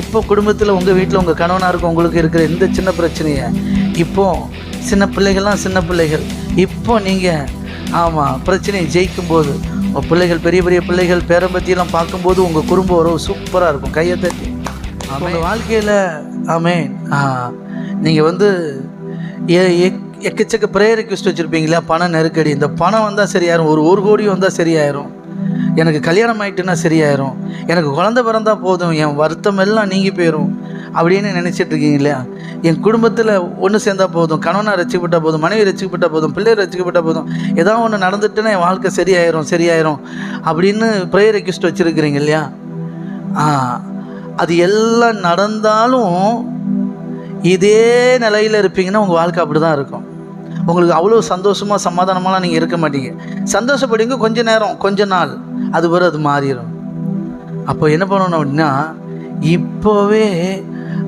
இப்போ குடும்பத்தில் உங்கள் வீட்டில் உங்கள் கணவனாருக்கு உங்களுக்கு இருக்கிற இந்த சின்ன பிரச்சனையை இப்போ சின்ன பிள்ளைகள்லாம் சின்ன பிள்ளைகள். இப்போ நீங்கள் ஆமாம் பிரச்சனையை ஜெயிக்கும் போது உங்கள் பிள்ளைகள் பெரிய பெரிய பிள்ளைகள் பேரம்பத்தியெல்லாம் பார்க்கும்போது உங்கள் குடும்ப உறவு சூப்பராக இருக்கும் கையை தட்டி. உங்கள் வாழ்க்கையில் ஆமென். ஆ நீங்கள் வந்து எக்கச்சக்க ப்ரேயர் ரிக்வெஸ்ட் வச்சுருப்பீங்களா? பண நெருக்கடி. இந்த பணம் வந்தால் சரியாயிரும் ஒரு ஒரு கோடி வந்தால் சரியாயிரும் எனக்கு கல்யாணம் ஆயிட்டுன்னா சரியாயிரும். எனக்கு குழந்த பிறந்தா போதும் என் வருத்தம் எல்லாம் நீங்கி போயிடும் அப்படின்னு நினச்சிட்டு இருக்கீங்க இல்லையா? என் குடும்பத்தில் ஒன்று சேர்ந்தா போதும் கணவனாக ரசிக்கப்பட்டா போதும் மனைவி ரசிக்கப்பட்டா போதும் பிள்ளை ரசிக்கப்பட்டா போதும் ஏதாவது ஒன்று நடந்துட்டுன்னா என் வாழ்க்கை சரியாயிரும் சரியாயிரும் அப்படின்னு ப்ரேயர் ரெக்வஸ்ட் வச்சுருக்கிறீங்க இல்லையா? ஆ அது எல்லாம் நடந்தாலும் இதே நிலையில் இருப்பீங்கன்னா உங்கள் வாழ்க்கை அப்படி தான் இருக்கும். உங்களுக்கு அவ்வளோ சந்தோஷமாக சமாதானமாலாம் நீங்கள் இருக்க மாட்டீங்க. சந்தோஷப்படுங்க கொஞ்ச நேரம் கொஞ்ச நாள். அது பிறகு அது மாறிடும் அப்போ என்ன பண்ணணும் அப்படின்னா இப்போவே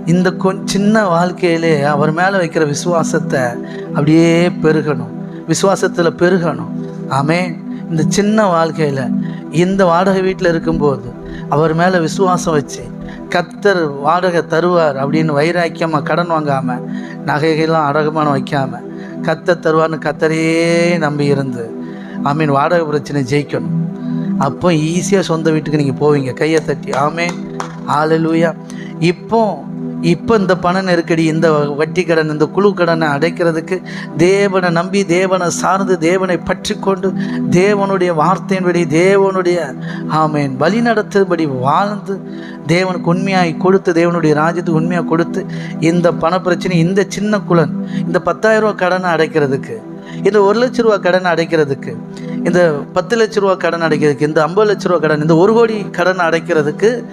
இந்த கொ சின்ன வாழ்க்கையிலே அவர் மேலே வைக்கிற விசுவாசத்தை அப்படியே பெருகணும். விசுவாசத்தில் பெருகணும். ஆமே இந்த சின்ன வாழ்க்கையில் இந்த வாடகை வீட்டில் இருக்கும்போது அவர் மேலே விசுவாசம் வச்சு கத்தர் வாடகை தருவார் அப்படின்னு வைராக்கியமாக கடன் வாங்காமல் நகைகள்லாம் அடகுமானம் வைக்காமல் கத்தர் தருவார்னு கத்தரையே நம்பி இருந்து ஆமீன் வாடகை பிரச்சனை ஜெயிக்கணும். அப்போ ஈஸியாக சொந்த வீட்டுக்கு நீங்கள் போவீங்க. கையை தட்டி. ஆமேன். ஆலலூயா இப்போ இப்போ இந்த பண நெருக்கடி இந்த வட்டி கடன் இந்த குழு கடனை அடைக்கிறதுக்கு தேவனை நம்பி தேவனை சார்ந்து தேவனை பற்றி கொண்டு தேவனுடைய வார்த்தையின்படி தேவனுடைய ஆமேன் வழி நடத்துபடி வாழ்ந்து தேவனுக்கு உண்மையாய் கொடுத்து தேவனுடைய ராஜ்யத்துக்கு உண்மையாக கொடுத்து இந்த பண பிரச்சனை இந்த சின்ன குலன் இந்த பத்தாயிரம் ரூபா கடனை அடைக்கிறதுக்கு இந்த ஒரு லட்ச ரூபா கடனை அடைக்கிறதுக்கு இந்த பத்து லட்ச ரூபா கடன் அடைக்கிறதுக்கு இந்த ஐம்பது லட்ச ரூபா கடன் இந்த ஒரு கோடி கடன் அடைக்கிறதுக்கு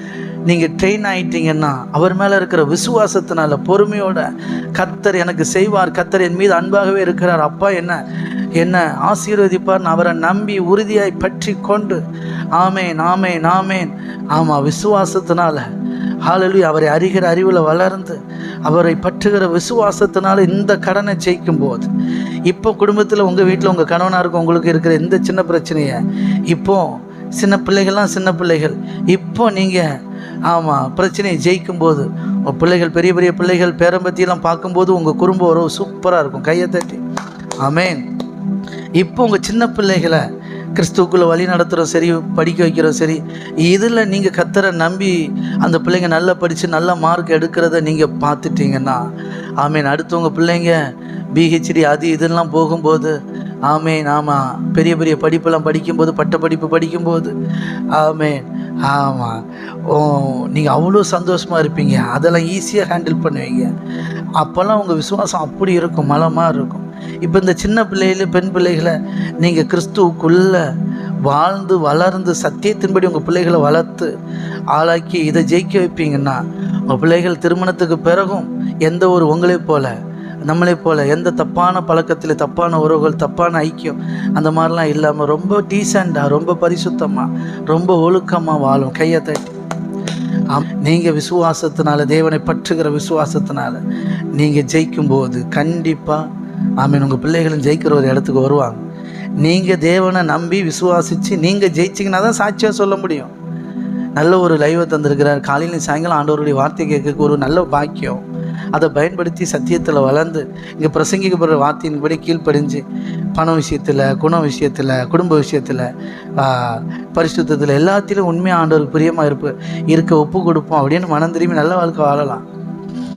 நீங்கள் ட்ரெயின் ஆயிட்டீங்கன்னா அவர் மேலே இருக்கிற விசுவாசத்தினால பொறுமையோட கத்தர் எனக்கு செய்வார் கத்தர் என் மீது அன்பாகவே இருக்கிறார். அப்பா என்ன என்ன ஆசீர்வதிப்பார் அவரை நம்பி உறுதியாய் பற்றி கொண்டு ஆமேன் ஆமேன் ஆமேன். ஆமாம் விசுவாசத்தினால. ஹalleluya அவரை அறிகிற அறிவில் வளர்ந்து அவரை பற்றுகிற விசுவாசத்தினால இந்த கடனை ஜெயிக்கும் போது இப்போ குடும்பத்தில் உங்கள் வீட்டில் உங்கள் கணவனாருக்கு உங்களுக்கு இருக்கிற இந்த சின்ன பிரச்சனையை இப்போ சின்ன பிள்ளைகள்லாம் சின்ன பிள்ளைகள். இப்போ நீங்கள் ஆமாம் பிரச்சனையை ஜெயிக்கும் போது பிள்ளைகள் பெரிய பெரிய பிள்ளைகள் பேரம்பத்தியெல்லாம் பார்க்கும்போது உங்கள் குடும்ப உறவு சூப்பராக இருக்கும் கையை தட்டி. ஆமேன். இப்போ உங்கள் சின்ன பிள்ளைகளை கிறிஸ்துவுக்குள்ளே வழி நடத்துகிறோம் சரி படிக்க வைக்கிறோம் சரி இதில் நீங்கள் கத்தரை நம்பி அந்த பிள்ளைங்க நல்லா படித்து நல்ல மார்க் எடுக்கிறத நீங்கள் பார்த்துட்டீங்கன்னா ஆமேன். அடுத்தவங்க பிள்ளைங்க பிஹெச்டி அது இதெல்லாம் போகும்போது ஆமே ஆமாம் பெரிய பெரிய படிப்பெல்லாம் படிக்கும்போது பட்ட படிப்பு படிக்கும்போது ஆமேன் ஆமாம் ஓ நீங்கள் அவ்வளோ சந்தோஷமாக இருப்பீங்க. அதெல்லாம் ஈஸியாக ஹேண்டில் பண்ணுவீங்க. அப்போல்லாம் உங்கள் விசுவாசம் அப்படி இருக்கும் மலமாக இருக்கும். இப்போ இந்த சின்ன பிள்ளைகள பெண் பிள்ளைகளை நீங்கள் கிறிஸ்துவுக்குள்ளே வாழ்ந்து வளர்ந்து சத்தியத்தின்படி உங்கள் பிள்ளைகளை வளர்த்து ஆளாக்கி இதை ஜெயிக்க வைப்பீங்கன்னா உங்கள் பிள்ளைகள் திருமணத்துக்கு பிறகும் எந்த ஒரு உங்களைப் போல் நம்மளை போல் எந்த தப்பான பழக்கத்தில் தப்பான உறவுகள் தப்பான ஐக்கியம் அந்த மாதிரிலாம் இல்லாமல் ரொம்ப டீசெண்டாக ரொம்ப பரிசுத்தமாக ரொம்ப ஒழுக்கமாக வாழும் கையை தட்டி ஆம் நீங்கள் விசுவாசத்தினால தேவனை பற்றுகிற விசுவாசத்தினால நீங்கள் ஜெயிக்கும்போது கண்டிப்பாக ஆமீன் உங்கள் பிள்ளைகளும் ஜெயிக்கிற ஒரு இடத்துக்கு வருவாங்க. நீங்கள் தேவனை நம்பி விசுவாசித்து நீங்கள் ஜெயிச்சிங்கன்னா தான் சாட்சியாக சொல்ல முடியும். நல்ல ஒரு லைவை தந்திருக்கிறார். காலையிலும் சாயங்காலம் ஆண்டவருடைய வார்த்தை கேட்க ஒரு நல்ல பாக்கியம். அதை பயன்படுத்தி சத்தியத்தில் வளர்ந்து இங்கே பிரசங்கிக்கப்படுற வார்த்தையின்படி கீழ்ப்படிஞ்சு பண விஷயத்தில் குண விஷயத்தில் குடும்ப விஷயத்தில் பரிசுத்தத்தில் எல்லாத்திலும் உண்மையாக ஆண்டவர் பிரியமாக இருப்பு இருக்க ஒப்பு கொடுப்போம் அப்படின்னு மனம் திரும்பி நல்ல வாழ்க்கை வாழலாம்.